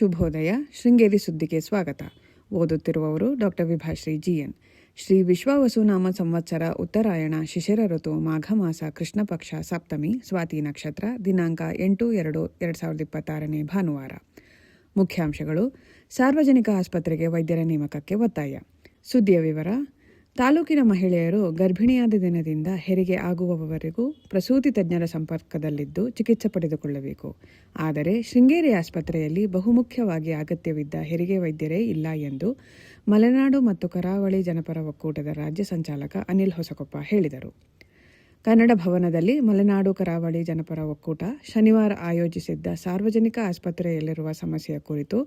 ಶುಭೋದಯ, ಶೃಂಗೇರಿ ಸುದ್ದಿಗೆ ಸ್ವಾಗತ. ಓದುತ್ತಿರುವವರು ಡಾಕ್ಟರ್ ವಿಭಾಶ್ರೀ ಜಿಎನ್ ಶ್ರೀ ವಿಶ್ವವಸುನಾಮ ಸಂವತ್ಸರ ಉತ್ತರಾಯಣ ಶಿಶಿರ ಋತು ಮಾಘ ಮಾಸ ಕೃಷ್ಣ ಪಕ್ಷ ಸಪ್ತಮಿ, ಸ್ವಾತಿ ನಕ್ಷತ್ರ, ದಿನಾಂಕ ಎಂಟು ಎರಡು ಎರಡು ಸಾವಿರದ ಇಪ್ಪತ್ತಾರನೇ ಭಾನುವಾರ. ಮುಖ್ಯಾಂಶಗಳು, ಸಾರ್ವಜನಿಕ ಆಸ್ಪತ್ರೆಗೆ ವೈದ್ಯರ ನೇಮಕಕ್ಕೆ ಒತ್ತಾಯ. ಸುದ್ದಿಯ ವಿವರ ತಾಲೂಕಿನ ಮಹಿಳೆಯರು ಗರ್ಭಿಣಿಯಾದ ದಿನದಿಂದ ಹೆರಿಗೆ ಆಗುವವರೆಗೂ ಪ್ರಸೂತಿ ತಜ್ಞರ ಸಂಪರ್ಕದಲ್ಲಿದ್ದು ಚಿಕಿತ್ಸೆ ಪಡೆದುಕೊಳ್ಳಬೇಕು. ಆದರೆ ಶೃಂಗೇರಿ ಆಸ್ಪತ್ರೆಯಲ್ಲಿ ಬಹುಮುಖ್ಯವಾಗಿ ಅಗತ್ಯವಿದ್ದ ಹೆರಿಗೆ ವೈದ್ಯರೇ ಇಲ್ಲ ಎಂದು ಮಲೆನಾಡು ಮತ್ತು ಕರಾವಳಿ ಜನಪರ ಒಕ್ಕೂಟದ ರಾಜ್ಯ ಸಂಚಾಲಕ ಅನಿಲ್ ಹೊಸಕೊಪ್ಪ ಹೇಳಿದರು. ಕನ್ನಡ ಭವನದಲ್ಲಿ ಮಲೆನಾಡು ಕರಾವಳಿ ಜನಪರ ಒಕ್ಕೂಟ ಶನಿವಾರ ಆಯೋಜಿಸಿದ್ದ ಸಾರ್ವಜನಿಕ ಆಸ್ಪತ್ರೆಯಲ್ಲಿರುವ ಸಮಸ್ಯೆಯ ಕುರಿತು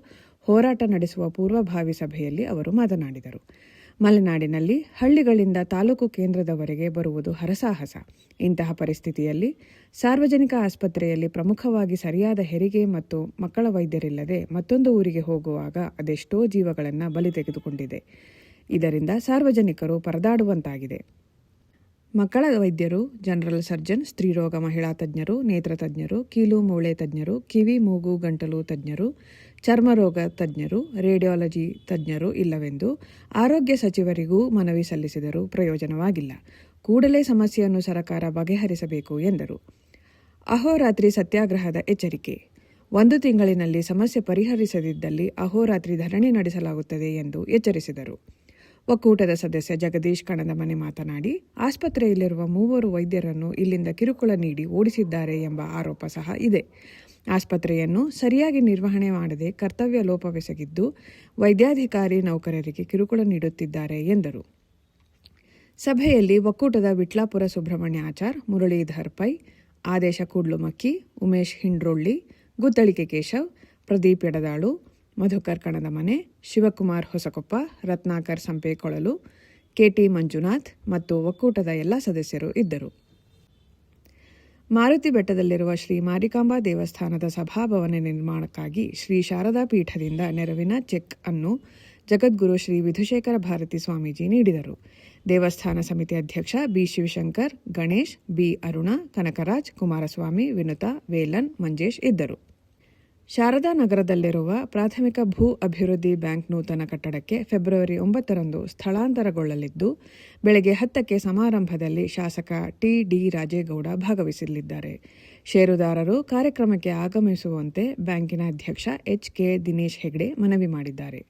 ಹೋರಾಟ ನಡೆಸುವ ಪೂರ್ವಭಾವಿ ಸಭೆಯಲ್ಲಿ ಅವರು ಮಾತನಾಡಿದರು. ಮಲೆನಾಡಿನಲ್ಲಿ ಹಳ್ಳಿಗಳಿಂದ ತಾಲೂಕು ಕೇಂದ್ರದವರೆಗೆ ಬರುವುದು ಹರಸಾಹಸ. ಇಂತಹ ಪರಿಸ್ಥಿತಿಯಲ್ಲಿ ಸಾರ್ವಜನಿಕ ಆಸ್ಪತ್ರೆಯಲ್ಲಿ ಪ್ರಮುಖವಾಗಿ ಸರಿಯಾದ ಹೆರಿಗೆ ಮತ್ತು ಮಕ್ಕಳ ವೈದ್ಯರಿಲ್ಲದೆ ಮತ್ತೊಂದು ಊರಿಗೆ ಹೋಗುವಾಗ ಅದೆಷ್ಟೋ ಜೀವಗಳನ್ನು ಬಲಿ ತೆಗೆದುಕೊಂಡಿದೆ. ಇದರಿಂದ ಸಾರ್ವಜನಿಕರು ಪರದಾಡುವಂತಾಗಿದೆ. ಮಕ್ಕಳ ವೈದ್ಯರು, ಜನರಲ್ ಸರ್ಜನ್, ಸ್ತ್ರೀರೋಗ ಮಹಿಳಾ ತಜ್ಞರು, ನೇತ್ರ ತಜ್ಞರು, ಕೀಲು ಮೂಳೆ ತಜ್ಞರು, ಕಿವಿ, ಮೂಗು, ಗಂಟಲು ತಜ್ಞರು ಚರ್ಮರೋಗ ತಜ್ಞರು, ರೇಡಿಯಾಲಜಿ ತಜ್ಞರು ಇಲ್ಲವೆಂದು ಆರೋಗ್ಯ ಸಚಿವರಿಗೂ ಮನವಿ ಸಲ್ಲಿಸಿದರೂ ಪ್ರಯೋಜನವಾಗಿಲ್ಲ. ಕೂಡಲೇ ಸಮಸ್ಯೆಯನ್ನು ಸರಕಾರ ಬಗೆಹರಿಸಬೇಕು ಎಂದರು. ಅಹೋರಾತ್ರಿ ಸತ್ಯಾಗ್ರಹದ ಎಚ್ಚರಿಕೆ. ಒಂದು ತಿಂಗಳಿನಲ್ಲಿ ಸಮಸ್ಯೆ ಪರಿಹರಿಸದಿದ್ದಲ್ಲಿ ಅಹೋರಾತ್ರಿ ಧರಣಿ ನಡೆಸಲಾಗುತ್ತದೆ ಎಂದು ಎಚ್ಚರಿಸಿದರು. ಒಕ್ಕೂಟದ ಸದಸ್ಯ ಜಗದೀಶ್ ಕಣದಮನೆ ಮಾತನಾಡಿ, ಆಸ್ಪತ್ರೆಯಲ್ಲಿರುವ ಮೂವರು ವೈದ್ಯರನ್ನು ಇಲ್ಲಿಂದ ಕಿರುಕುಳ ನೀಡಿ ಓಡಿಸಿದ್ದಾರೆ ಎಂಬ ಆರೋಪ ಸಹ ಇದೆ. ಆಸ್ಪತ್ರೆಯನ್ನು ಸರಿಯಾಗಿ ನಿರ್ವಹಣೆ ಮಾಡದೆ ಕರ್ತವ್ಯ ಲೋಪವೆಸಗಿದ್ದು, ವೈದ್ಯಾಧಿಕಾರಿ ನೌಕರರಿಗೆ ಕಿರುಕುಳ ನೀಡುತ್ತಿದ್ದಾರೆ ಎಂದರು. ಸಭೆಯಲ್ಲಿ ಒಕ್ಕೂಟದ ವಿಟ್ಲಾಪುರ ಸುಬ್ರಹ್ಮಣ್ಯ ಆಚಾರ್, ಮುರಳೀಧರ್ ಪೈ, ಆದೇಶ ಕೂಡ್ಲುಮಕ್ಕಿ, ಉಮೇಶ್ ಹಿಂಡ್ರೊಳ್ಳಿ, ಗುದ್ದಳಿಕೆ ಕೇಶವ್, ಪ್ರದೀಪ್ ಎಡದಾಳು ಮಧುಕರ್ ಕಣದ ಮನೆ, ಶಿವಕುಮಾರ್ ಹೊಸಕೊಪ್ಪ, ರತ್ನಾಕರ್ ಸಂಪೇಕೊಳಲು, ಕೆಟಿ ಮಂಜುನಾಥ್ ಮತ್ತು ಒಕ್ಕೂಟದ ಎಲ್ಲ ಸದಸ್ಯರು ಇದ್ದರು. ಮಾರುತಿ ಬೆಟ್ಟದಲ್ಲಿರುವ ಶ್ರೀ ಮಾರಿಕಾಂಬಾ ದೇವಸ್ಥಾನದ ಸಭಾಭವನ ನಿರ್ಮಾಣಕ್ಕಾಗಿ ಶ್ರೀ ಶಾರದಾ ಪೀಠದಿಂದ ನೆರವಿನ ಚೆಕ್ ಅನ್ನು ಜಗದ್ಗುರು ಶ್ರೀ ವಿಧುಶೇಖರ ಭಾರತಿ ಸ್ವಾಮೀಜಿ ನೀಡಿದರು. ದೇವಸ್ಥಾನ ಸಮಿತಿ ಅಧ್ಯಕ್ಷ ಬಿ. ಶಿವಶಂಕರ್, ಗಣೇಶ್, ಬಿ. ಅರುಣ, ಕನಕರಾಜ್, ಕುಮಾರಸ್ವಾಮಿ, ವಿನುತಾ, ವೇಲನ್, ಮಂಜೇಶ್ ಇದ್ದರು. ಶಾರದಾ ನಗರದಲ್ಲಿರುವ ಪ್ರಾಥಮಿಕ ಭೂ ಅಭಿವೃದ್ಧಿ ಬ್ಯಾಂಕ್ ನೂತನ ಕಟ್ಟಡಕ್ಕೆ ಫೆಬ್ರವರಿ ಒಂಬತ್ತರಂದು ಸ್ಥಳಾಂತರಗೊಳ್ಳಲಿದ್ದು, ಬೆಳಗ್ಗೆ ಹತ್ತಕ್ಕೆ ಸಮಾರಂಭದಲ್ಲಿ ಶಾಸಕ ಟಿ ಡಿ ರಾಜೇಗೌಡ ಭಾಗವಹಿಸಲಿದ್ದಾರೆ. ಷೇರುದಾರರು ಕಾರ್ಯಕ್ರಮಕ್ಕೆ ಆಗಮಿಸುವಂತೆ ಬ್ಯಾಂಕಿನ ಅಧ್ಯಕ್ಷ ಎಚ್ ಕೆ ದಿನೇಶ್ ಹೆಗ್ಡೆ ಮನವಿ ಮಾಡಿದ್ದಾರೆ.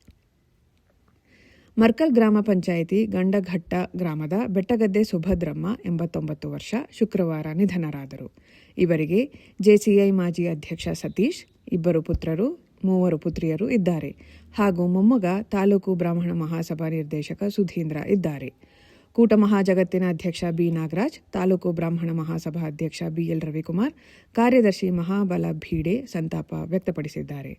ಮರ್ಕಲ್ ಗ್ರಾಮ ಪಂಚಾಯಿತಿ ಗಂಡಘಟ್ಟ ಗ್ರಾಮದ ಬೆಟ್ಟಗದ್ದೆ ಸುಭದ್ರಮ್ಮ, ಎಂಬತ್ತೊಂಬತ್ತು ವರ್ಷ ಶುಕ್ರವಾರ ನಿಧನರಾದರು. ಇವರಿಗೆ ಜೆಸಿಐ ಮಾಜಿ ಅಧ್ಯಕ್ಷ ಸತೀಶ್ ಇಬ್ಬರು ಪುತ್ರರು, ಮೂವರು ಪುತ್ರಿಯರು ಇದ್ದಾರೆ. ಹಾಗೂ ಮೊಮ್ಮಗ ತಾಲೂಕು ಬ್ರಾಹ್ಮಣ ಮಹಾಸಭಾ ನಿರ್ದೇಶಕ ಸುಧೀಂದ್ರ ಇದ್ದಾರೆ. ಕೂಟ ಮಹಾಜಗತ್ತಿನ ಅಧ್ಯಕ್ಷ ಬಿ. ನಾಗರಾಜ್, ತಾಲೂಕು ಬ್ರಾಹ್ಮಣ ಮಹಾಸಭಾ ಅಧ್ಯಕ್ಷ ಬಿಎಲ್ ರವಿಕುಮಾರ್, ಕಾರ್ಯದರ್ಶಿ ಮಹಾಬಲ ಭೀಡೆ ಸಂತಾಪ ವ್ಯಕ್ತಪಡಿಸಿದ್ದಾರೆ.